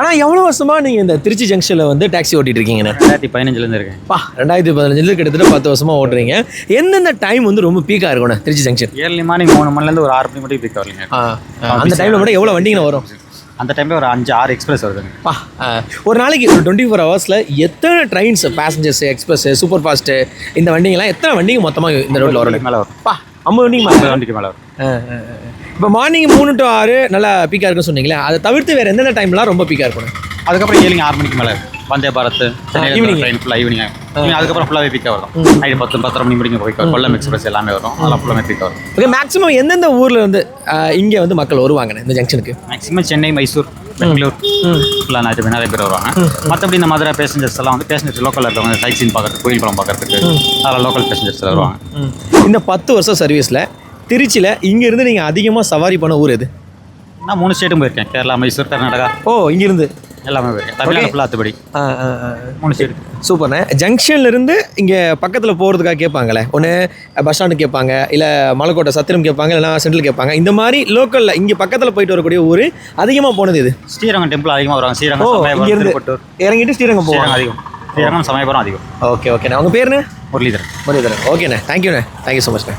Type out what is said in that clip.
ஆனால் எவ்வளோ வருஷமா நீங்கள் இந்த திருச்சி ஜங்ஷனில் வந்து டாக்ஸி ஓட்டிட்டு இருக்கீங்கண்ணே ரெண்டாயிரத்தி பதினஞ்சுலேருந்து இருக்கேன். பா ரெண்டாயிரத்தி பதினஞ்சுல கிட்டத்தட்ட பத்து வருஷமா ஓட்டுறீங்க. எந்தெந்த டைம் வந்து ரொம்ப பீக்காக இருக்கும்ண்ணே திருச்சி ஜங்ஷன் ஏர்லி மார்னிங் மூணு மணிலேருந்து ஒரு ஆறு மணி மட்டும் பிக் வரலைங்க அந்த டைமில் மட்டும் எவ்வளோ வண்டிங்க வரும்? அந்த டைமில் ஒரு அஞ்சு ஆறு எக்ஸ்பிரஸ் வருதுங்க. பா ஒரு நாளைக்கு ஒரு டுவெண்ட்டி ஃபோர் ஹவர்ஸில் எத்தனை trains passengers express super fast இந்த வண்டிங்கெல்லாம் எத்தனை வண்டிங்க மொத்தமாக இந்த ரோட்டில் வரும் மேலே வரும். பா ஐம்பது வண்டிக்கு மேலே இப்போ மார்னிங் மூணு டு ஆறு நல்லா பீக்காக இருக்குன்னு சொன்னீங்களே அதை தவிர்த்து வேறு எந்தெந்த டைம்லாம் ரொம்ப பீக்காக இருக்கும்? அதுக்கப்புறம் ஈவினிங் ஆறு மணிக்கு மேலே. வந்தே பாரத் evening. ட்ரெயின் ஃபுல்லாக ஈவினிங் அதுக்கப்புறம் ஃபுல்லாகவே பிக்காக வரும். நைட்டு பத்து பத்தரை மணி முடிங்க போய் கொல்லம் எக்ஸ்பிரஸ் எல்லாமே வரும். அதெல்லாம் ஃபுல்லாமே பிக் வரும். ஓகே மேக்ஸிமம் எந்தெந்த ஊரில் வந்து இங்கே வந்து மக்கள் வருவாங்கண்ணே இந்த ஜங்ஷனுக்கு மேக்ஸிமம் சென்னை மைசூர். பெங்களூர். ஃபுல்லாக நிறைய நிறைய பேர் வருவாங்க. மற்றபடி இந்த மதுரை பேசஞ்சர்ஸ் எல்லாம் வந்து பேசஞ்சர்ஸ் லோக்கலில் இருக்கவங்க சைட் சீன் பார்க்கறதுக்கு கோயில் படம் பார்க்கறதுக்கு அதெல்லாம் லோக்கல் பேசஞ்சர்ஸ் வருவாங்க. இந்த பத்து வருஷம் சர்வீஸில் திருச்சியில் இங்கேருந்து நீங்கள் அதிகமாக சவாரி பண்ண ஊர் எது? நான் மூணு ஸ்டேட்டும் போயிருக்கேன். கேரளா மைசூர் கர்நாடகா. ஓ இங்கேருந்து? எல்லாமே போயிருக்கேன் தமிழ்நாடு ஃபுல்லாக மூணு சூப்பர்ண்ணே ஜங்ஷன்லேருந்து இங்கே பக்கத்தில் போகிறதுக்காக கேட்பாங்களே? ஒன்று பஸ் ஸ்டாண்டு கேட்பாங்க இல்லை மலைக்கோட்டை சத்திரம் கேட்பாங்க இல்லைனா சென்ட்ரல் கேட்பாங்க. இந்த மாதிரி லோக்கலில் இங்கே பக்கத்தில் போயிட்டு வரக்கூடிய ஊர் அதிகமாக போனது இது ஸ்ரீரங்கம் டெம்பிள் அதிகமாக வருவாங்க. ஸ்ரீரங்கம் இங்கேருந்து இறங்கிட்டு ஸ்ரீரங்கம் ஸ்ரீரங்கம் போவாங்க அதிகம். ஸ்ரீரங்கம் சமயபுரம் அதிகம். ஓகே ஓகேண்ணே உங்கள் பேருண்ணே முரளிதரன். முரளிதரன். ஓகேண்ணே தேங்க்யூண்ணே தேங்க்யூ ஸோ மச்ண்ணே